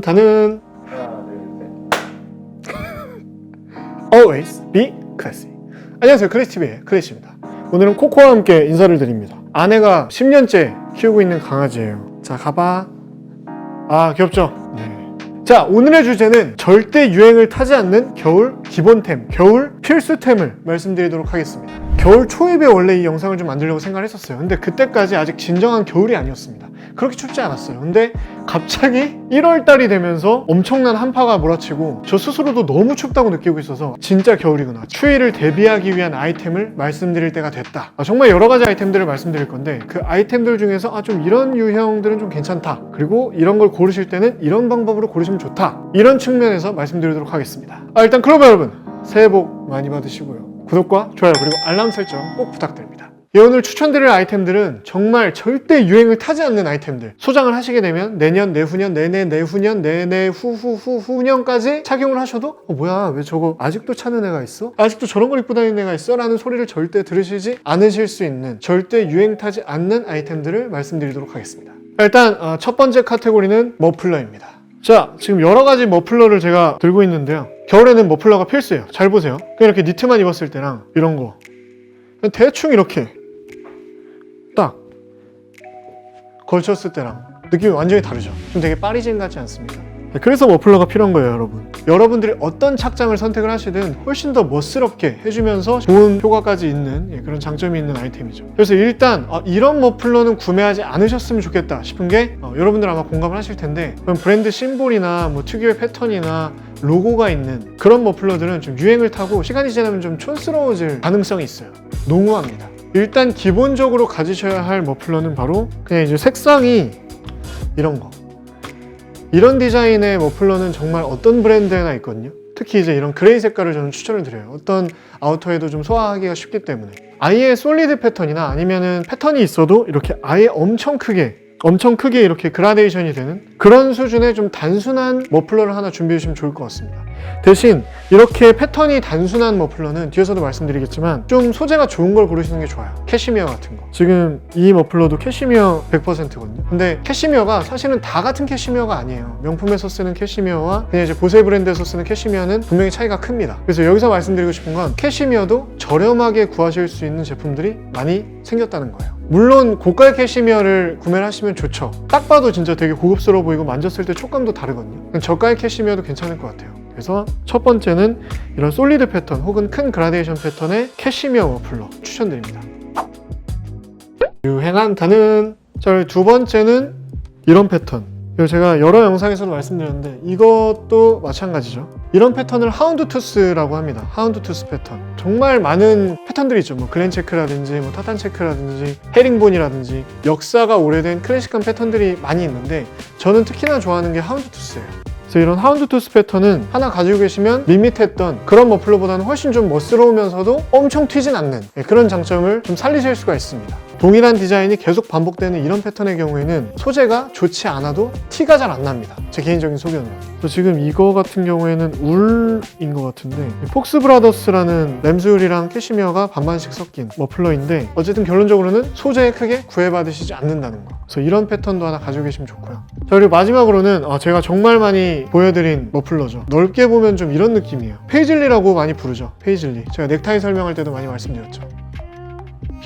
단은 하나, 둘, 셋. always be classy. 안녕하세요. 크리스티비의 크리스입니다. 오늘은 코코와 함께 인사를 드립니다. 아내가 10년째 키우고 있는 강아지예요. 자, 가봐. 아, 귀엽죠? 네. 자, 오늘의 주제는 절대 유행을 타지 않는 겨울 기본템, 겨울 필수템을 말씀드리도록 하겠습니다. 겨울 초입에 원래 이 영상을 좀 만들려고 생각을 했었어요. 근데 그때까지 아직 진정한 겨울이 아니었습니다. 그렇게 춥지 않았어요. 근데 갑자기 1월달이 되면서 엄청난 한파가 몰아치고 저 스스로도 너무 춥다고 느끼고 있어서 진짜 겨울이구나. 추위를 대비하기 위한 아이템을 말씀드릴 때가 됐다. 아, 정말 여러 가지 아이템들을 말씀드릴 건데 그 아이템들 중에서 아, 좀 이런 유형들은 좀 괜찮다. 그리고 이런 걸 고르실 때는 이런 방법으로 고르시면 좋다. 이런 측면에서 말씀드리도록 하겠습니다. 아, 일단 클로버 여러분 새해 복 많이 받으시고요. 구독과 좋아요 그리고 알람 설정 꼭 부탁드립니다. 예, 오늘 추천드릴 아이템들은 정말 절대 유행을 타지 않는 아이템들 소장을 하시게 되면 내년, 내후년, 내내, 내후년, 내내, 후후후, 후년까지 착용을 하셔도 어 뭐야 왜 저거 아직도 차는 애가 있어? 아직도 저런 걸 입고 다니는 애가 있어? 라는 소리를 절대 들으시지 않으실 수 있는 절대 유행 타지 않는 아이템들을 말씀드리도록 하겠습니다. 일단 어, 첫 번째 카테고리는 머플러입니다. 자, 지금 여러 가지 머플러를 제가 들고 있는데요. 겨울에는 머플러가 필수예요. 잘 보세요. 그냥 이렇게 니트만 입었을 때랑 이런 거. 대충 이렇게 걸쳤을 때랑 느낌이 완전히 다르죠. 좀 되게 파리진 같지 않습니까? 네, 그래서 머플러가 필요한 거예요, 여러분. 여러분들이 어떤 착장을 선택을 하시든 훨씬 더 멋스럽게 해주면서 좋은 효과까지 있는 예, 그런 장점이 있는 아이템이죠. 그래서 일단 어, 이런 머플러는 구매하지 않으셨으면 좋겠다 싶은 게 어, 여러분들 아마 공감을 하실 텐데 그런 브랜드 심볼이나 뭐 특유의 패턴이나 로고가 있는 그런 머플러들은 좀 유행을 타고 시간이 지나면 좀 촌스러워질 가능성이 있어요. 농후합니다. 일단 기본적으로 가지셔야 할 머플러는 바로 그냥 이제 색상이 이런 거. 이런 디자인의 머플러는 정말 어떤 브랜드에나 있거든요. 특히 이제 이런 그레이 색깔을 저는 추천을 드려요. 어떤 아우터에도 좀 소화하기가 쉽기 때문에. 아예 솔리드 패턴이나 아니면은 패턴이 있어도 이렇게 아예 엄청 크게 엄청 크게 이렇게 그라데이션이 되는 그런 수준의 좀 단순한 머플러를 하나 준비해 주시면 좋을 것 같습니다. 대신 이렇게 패턴이 단순한 머플러는 뒤에서도 말씀드리겠지만 좀 소재가 좋은 걸 고르시는 게 좋아요. 캐시미어 같은 거. 지금 이 머플러도 캐시미어 100%거든요. 근데 캐시미어가 사실은 다 같은 캐시미어가 아니에요. 명품에서 쓰는 캐시미어와 그냥 이제 보세 브랜드에서 쓰는 캐시미어는 분명히 차이가 큽니다. 그래서 여기서 말씀드리고 싶은 건 캐시미어도 저렴하게 구하실 수 있는 제품들이 많이 생겼다는 거예요. 물론 고가의 캐시미어를 구매를 하시면 좋죠. 딱 봐도 진짜 되게 고급스러워 보이고 만졌을 때 촉감도 다르거든요. 저가의 캐시미어도 괜찮을 것 같아요. 그래서 첫 번째는 이런 솔리드 패턴 혹은 큰 그라데이션 패턴의 캐시미어 머플러 추천드립니다. 유행한 단은 자, 두 번째는 이런 패턴. 이거 제가 여러 영상에서도 말씀드렸는데 이것도 마찬가지죠. 이런 패턴을 하운드 투스라고 합니다. 하운드 투스 패턴. 정말 많은 패턴들이 있죠. 뭐 글렌 체크라든지 뭐 타탄 체크라든지 헤링본이라든지 역사가 오래된 클래식한 패턴들이 많이 있는데 저는 특히나 좋아하는 게 하운드 투스예요. 그래서 이런 하운드 투스 패턴은 하나 가지고 계시면 밋밋했던 그런 머플러보다는 훨씬 좀 멋스러우면서도 엄청 튀진 않는 예, 그런 장점을 좀 살리실 수가 있습니다. 동일한 디자인이 계속 반복되는 이런 패턴의 경우에는 소재가 좋지 않아도 티가 잘 안 납니다. 제 개인적인 소견으로. 지금 이거 같은 경우에는 울인 것 같은데 이 폭스 브라더스라는 램스울이랑 캐시미어가 반반씩 섞인 머플러인데 어쨌든 결론적으로는 소재에 크게 구애받으시지 않는다는 거. 그래서 이런 패턴도 하나 가지고 계시면 좋고요. 자 그리고 마지막으로는 어, 제가 정말 많이 보여드린 머플러죠. 넓게 보면 좀 이런 느낌이에요. 페이즐리라고 많이 부르죠. 페이즐리. 제가 넥타이 설명할 때도 많이 말씀드렸죠.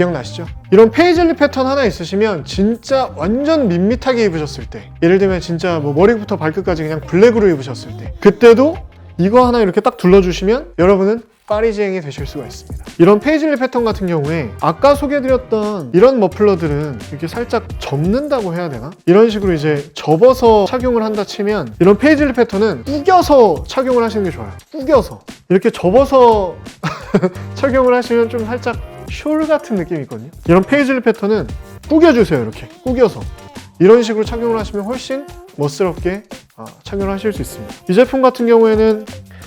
기억나시죠? 이런 페이즐리 패턴 하나 있으시면 진짜 완전 밋밋하게 입으셨을 때 예를 들면 진짜 뭐 머리부터 발끝까지 그냥 블랙으로 입으셨을 때 그때도 이거 하나 이렇게 딱 둘러주시면 여러분은 파리지행이 되실 수가 있습니다. 이런 페이즐리 패턴 같은 경우에 아까 소개해드렸던 이런 머플러들은 이렇게 살짝 접는다고 해야 되나? 이런 식으로 이제 접어서 착용을 한다 치면 이런 페이즐리 패턴은 구겨서 착용을 하시는 게 좋아요. 구겨서 이렇게 접어서 착용을 하시면 좀 살짝 숄 같은 느낌이 있거든요. 이런 페이즐리 패턴은 구겨주세요. 이렇게 구겨서 이런 식으로 착용을 하시면 훨씬 멋스럽게 어, 착용을 하실 수 있습니다. 이 제품 같은 경우에는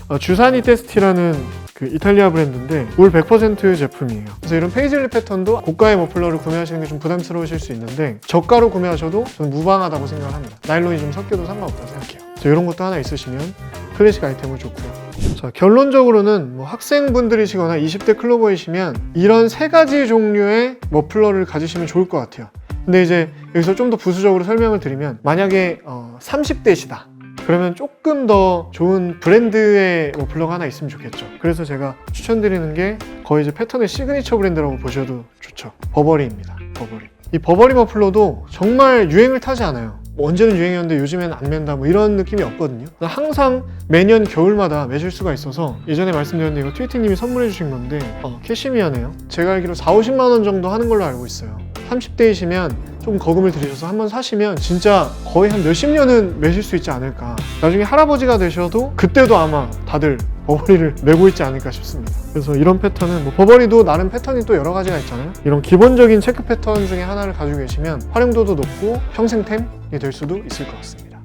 어, 주사니 테스티라는 그 이탈리아 브랜드인데 올 100% 제품이에요. 그래서 이런 페이즐리 패턴도 고가의 머플러를 구매하시는 게 좀 부담스러우실 수 있는데 저가로 구매하셔도 저는 무방하다고 생각을 합니다. 나일론이 좀 섞여도 상관없다고 생각해요. 그래서 이런 것도 하나 있으시면 클래식 아이템을 좋고요. 자, 결론적으로는 뭐 학생분들이시거나 20대 클로버이시면 이런 세 가지 종류의 머플러를 가지시면 좋을 것 같아요. 근데 이제 여기서 좀 더 부수적으로 설명을 드리면 만약에 어, 30대시다. 그러면 조금 더 좋은 브랜드의 머플러가 하나 있으면 좋겠죠. 그래서 제가 추천드리는 게 거의 이제 패턴의 시그니처 브랜드라고 보셔도 좋죠. 버버리입니다. 버버리. 이 버버리 머플러도 정말 유행을 타지 않아요. 뭐 언제는 유행이었는데 요즘에는 안 맨다 뭐 이런 느낌이 없거든요. 항상 매년 겨울마다 매실 수가 있어서 예전에 말씀드렸는데 이거 트위팅님이 선물해 주신 건데 어, 캐시미어네요. 제가 알기로 4, 50만 원 정도 하는 걸로 알고 있어요. 30대이시면 좀 거금을 들이셔서 한번 사시면 진짜 거의 한 몇십 년은 매실 수 있지 않을까. 나중에 할아버지가 되셔도 그때도 아마 다들 버버리를 메고 있지 않을까 싶습니다. 그래서 이런 패턴은 뭐 버버리도 나름 패턴이 또 여러 가지가 있잖아요. 이런 기본적인 체크 패턴 중에 하나를 가지고 계시면 활용도도 높고 평생템이 될 수도 있을 것 같습니다.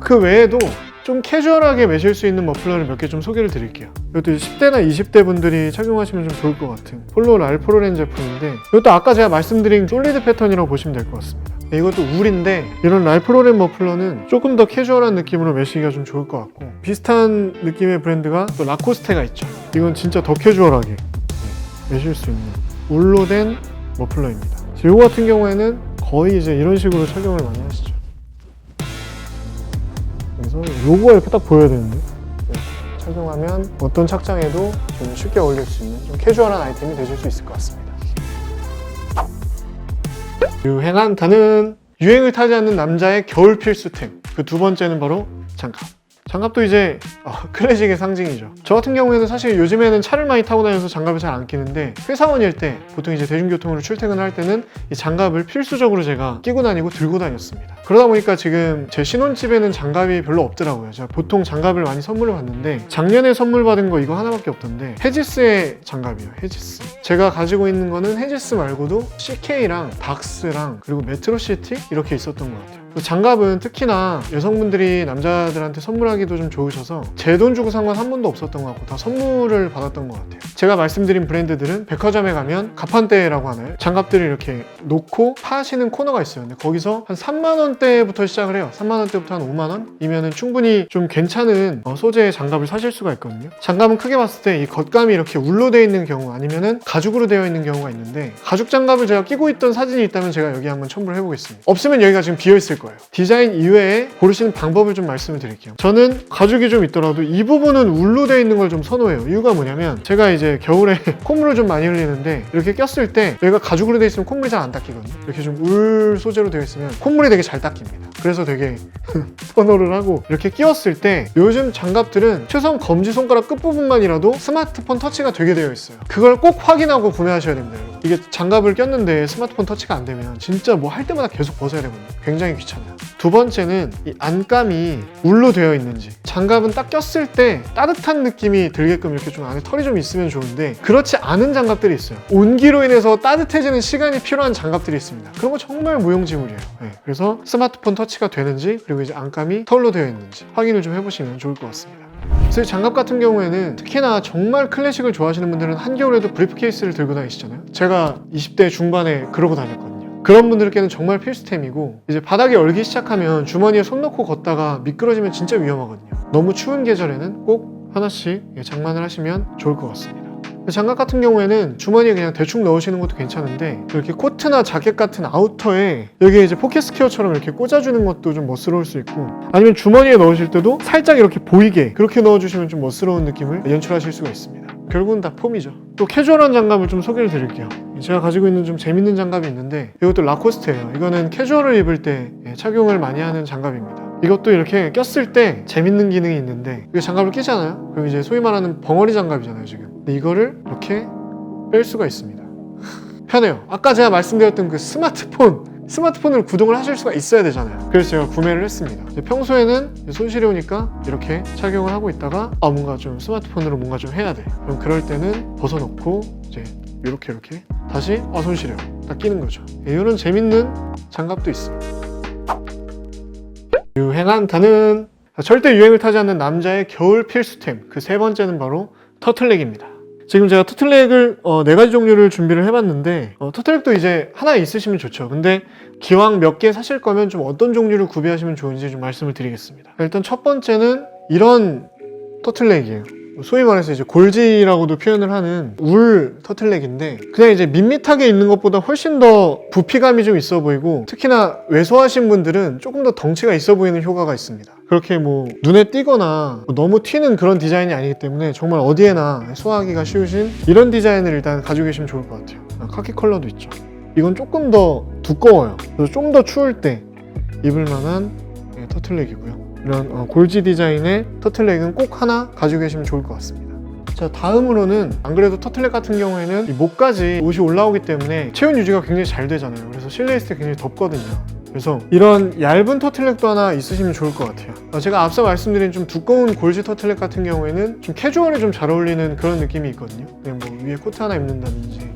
그 외에도 좀 캐주얼하게 매실 수 있는 머플러를 몇 개 좀 소개를 드릴게요. 이것도 10대나 20대 분들이 착용하시면 좀 좋을 것 같은 폴로 랄프로렌 제품인데 이것도 아까 제가 말씀드린 솔리드 패턴이라고 보시면 될 것 같습니다. 네, 이것도 울인데 이런 랄프로렌 머플러는 조금 더 캐주얼한 느낌으로 매시기가 좀 좋을 것 같고 비슷한 느낌의 브랜드가 또 라코스테가 있죠. 이건 진짜 더 캐주얼하게 네, 매실 수 있는 울로 된 머플러입니다. 이거 같은 경우에는 거의 이제 이런 식으로 착용을 많이 하시죠. 그래서 로고가 이렇게 딱 보여야 되는데 이렇게 착용하면 어떤 착장에도 좀 쉽게 어울릴 수 있는 좀 캐주얼한 아이템이 되실 수 있을 것 같습니다. 유행한 단은 유행을 타지 않는 남자의 겨울 필수템 그 두 번째는 바로 장갑. 장갑도 이제 어, 클래식의 상징이죠. 저 같은 경우에는 사실 요즘에는 차를 많이 타고 다녀서 장갑을 잘 안 끼는데 회사원일 때 보통 이제 대중교통으로 출퇴근을 할 때는 이 장갑을 필수적으로 제가 끼고 다니고 들고 다녔습니다. 그러다 보니까 지금 제 신혼집에는 장갑이 별로 없더라고요. 제가 보통 장갑을 많이 선물을 받는데 작년에 선물 받은 거 이거 하나밖에 없던데 헤지스의 장갑이에요. 헤지스. 제가 가지고 있는 거는 헤지스 말고도 CK랑 박스랑 그리고 메트로시티 이렇게 있었던 것 같아요. 그 장갑은 특히나 여성분들이 남자들한테 선물하기도 좀 좋으셔서 제 돈 주고 산 건 한 번도 없었던 것 같고 다 선물을 받았던 것 같아요. 제가 말씀드린 브랜드들은 백화점에 가면 가판대라고 하나요? 장갑들을 이렇게 놓고 파시는 코너가 있어요. 근데 거기서 한 3만 원대부터 시작을 해요. 3만 원대부터 한 5만 원이면은 충분히 좀 괜찮은 어, 소재의 장갑을 사실 수가 있거든요. 장갑은 크게 봤을 때 이 겉감이 이렇게 울로 되어 있는 경우 아니면은 가죽으로 되어 있는 경우가 있는데 가죽 장갑을 제가 끼고 있던 사진이 있다면 제가 여기 한번 첨부를 해보겠습니다. 없으면 여기가 지금 비어 있을 거예요. 디자인 이외에 고르시는 방법을 좀 말씀을 드릴게요. 저는 가죽이 좀 있더라도 이 부분은 울로 되어 있는 걸 좀 선호해요. 이유가 뭐냐면 제가 이제 겨울에 콧물을 좀 많이 흘리는데 이렇게 꼈을 때 여기가 가죽으로 되어 있으면 콧물이 잘 안 닦이거든요. 이렇게 좀 울 소재로 되어 있으면 콧물이 되게 잘 닦입니다. 그래서 되게 선호를 하고 이렇게 끼웠을 때 요즘 장갑들은 최소한 검지 손가락 끝부분만이라도 스마트폰 터치가 되게 되어 있어요. 그걸 꼭 확인하고 구매하셔야 됩니다. 이게 장갑을 꼈는데 스마트폰 터치가 안 되면 진짜 뭐 할 때마다 계속 벗어야 되거든요. 굉장히 귀찮아요. 두 번째는 이 안감이 울로 되어 있는지 장갑은 딱 꼈을 때 따뜻한 느낌이 들게끔 이렇게 좀 안에 털이 좀 있으면 좋은데 그렇지 않은 장갑들이 있어요. 온기로 인해서 따뜻해지는 시간이 필요한 장갑들이 있습니다. 그런 거 정말 무용지물이에요. 네, 그래서 스마트폰 터치가 되는지 그리고 이제 안감이 털로 되어 있는지 확인을 좀 해보시면 좋을 것 같습니다. 그래서 장갑 같은 경우에는 특히나 정말 클래식을 좋아하시는 분들은 한겨울에도 브리프케이스를 들고 다니시잖아요. 제가 20대 중반에 그러고 다녔거든요. 그런 분들께는 정말 필수템이고 이제 바닥에 얼기 시작하면 주머니에 손 넣고 걷다가 미끄러지면 진짜 위험하거든요. 너무 추운 계절에는 꼭 하나씩 예, 장만을 하시면 좋을 것 같습니다. 장갑 같은 경우에는 주머니에 그냥 대충 넣으시는 것도 괜찮은데 이렇게 코트나 자켓 같은 아우터에 여기 이제 포켓 스퀘어처럼 이렇게 꽂아주는 것도 좀 멋스러울 수 있고 아니면 주머니에 넣으실 때도 살짝 이렇게 보이게 그렇게 넣어주시면 좀 멋스러운 느낌을 연출하실 수가 있습니다. 결국은 다 폼이죠. 또 캐주얼한 장갑을 좀 소개를 드릴게요. 제가 가지고 있는 좀 재밌는 장갑이 있는데 이것도 라코스트예요. 이거는 캐주얼을 입을 때 예, 착용을 많이 하는 장갑입니다. 이것도 이렇게 꼈을 때 재밌는 기능이 있는데 이거 장갑을 끼잖아요. 그럼 이제 소위 말하는 벙어리 장갑이잖아요, 지금. 근데 이거를 이렇게 뺄 수가 있습니다. 편해요. 아까 제가 말씀드렸던 그 스마트폰 스마트폰을 구동을 하실 수가 있어야 되잖아요. 그래서 제가 구매를 했습니다. 평소에는 손시려우니까 이렇게 착용을 하고 있다가 아 뭔가 좀 스마트폰으로 뭔가 좀 해야 돼. 그럼 그럴 때는 벗어놓고 이제 이렇게 이렇게 다시 아 손시려 딱 끼는 거죠. 이런 재밌는 장갑도 있어요. 유행한 단은 절대 유행을 타지 않는 남자의 겨울 필수템 그 세 번째는 바로 터틀넥입니다. 지금 제가 터틀넥을 어, 네 가지 종류를 준비를 해봤는데 어, 터틀넥도 이제 하나 있으시면 좋죠. 근데 기왕 몇 개 사실 거면 좀 어떤 종류를 구비하시면 좋은지 좀 말씀을 드리겠습니다. 일단 첫 번째는 이런 터틀넥이에요. 소위 말해서 이제 골지라고도 표현을 하는 울 터틀넥인데 그냥 이제 밋밋하게 있는 것보다 훨씬 더 부피감이 좀 있어 보이고 특히나 왜소하신 분들은 조금 더 덩치가 있어 보이는 효과가 있습니다. 그렇게 뭐 눈에 띄거나 뭐 너무 튀는 그런 디자인이 아니기 때문에 정말 어디에나 소화하기가 쉬우신 이런 디자인을 일단 가지고 계시면 좋을 것 같아요. 아, 카키 컬러도 있죠. 이건 조금 더 두꺼워요. 그래서 좀 더 추울 때 입을 만한 예, 터틀넥이고요. 이런 어, 골지 디자인의 터틀넥은 꼭 하나 가지고 계시면 좋을 것 같습니다. 자 다음으로는 안 그래도 터틀넥 같은 경우에는 이 목까지 옷이 올라오기 때문에 체온 유지가 굉장히 잘 되잖아요. 그래서 실내에 있을 때 굉장히 덥거든요. 그래서 이런 얇은 터틀넥도 하나 있으시면 좋을 것 같아요. 어, 제가 앞서 말씀드린 좀 두꺼운 골지 터틀넥 같은 경우에는 좀 캐주얼에 좀 잘 어울리는 그런 느낌이 있거든요. 그냥 뭐 위에 코트 하나 입는다든지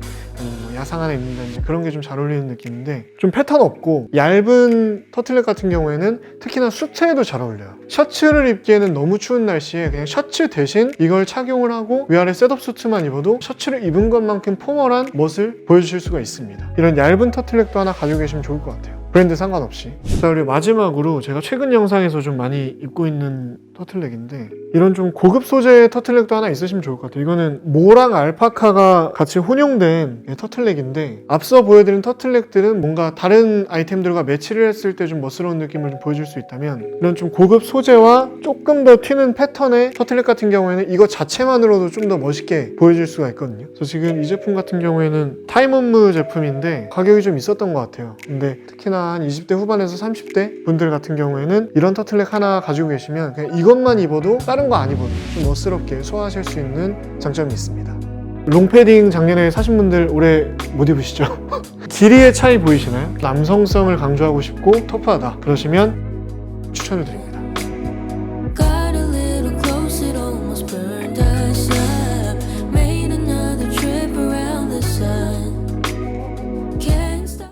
야상 하나 입는다든지 그런 게 좀 잘 어울리는 느낌인데 좀 패턴 없고 얇은 터틀넥 같은 경우에는 특히나 수트에도 잘 어울려요. 셔츠를 입기에는 너무 추운 날씨에 그냥 셔츠 대신 이걸 착용을 하고 위아래 셋업 수트만 입어도 셔츠를 입은 것만큼 포멀한 멋을 보여주실 수가 있습니다. 이런 얇은 터틀넥도 하나 가지고 계시면 좋을 것 같아요. 브랜드 상관없이. 자, 그리고 마지막으로 제가 최근 영상에서 좀 많이 입고 있는 터틀넥인데 이런 좀 고급 소재의 터틀넥도 하나 있으시면 좋을 것 같아요. 이거는 모랑 알파카가 같이 혼용된 예, 터틀넥인데 앞서 보여드린 터틀넥들은 뭔가 다른 아이템들과 매치를 했을 때 좀 멋스러운 느낌을 좀 보여줄 수 있다면 이런 좀 고급 소재와 조금 더 튀는 패턴의 터틀넥 같은 경우에는 이거 자체만으로도 좀 더 멋있게 보여줄 수가 있거든요. 그래서 지금 이 제품 같은 경우에는 타임업무 제품인데 가격이 좀 있었던 것 같아요. 근데 특히나 한 20대 후반에서 30대 분들 같은 경우에는 이런 터틀넥 하나 가지고 계시면 그냥 이것만 입어도 다른 거 안 입어도 좀 멋스럽게 소화하실 수 있는 장점이 있습니다. 롱패딩 작년에 사신 분들 올해 못 입으시죠? 길이의 차이 보이시나요? 남성성을 강조하고 싶고 터프하다 그러시면 추천을 드립니다.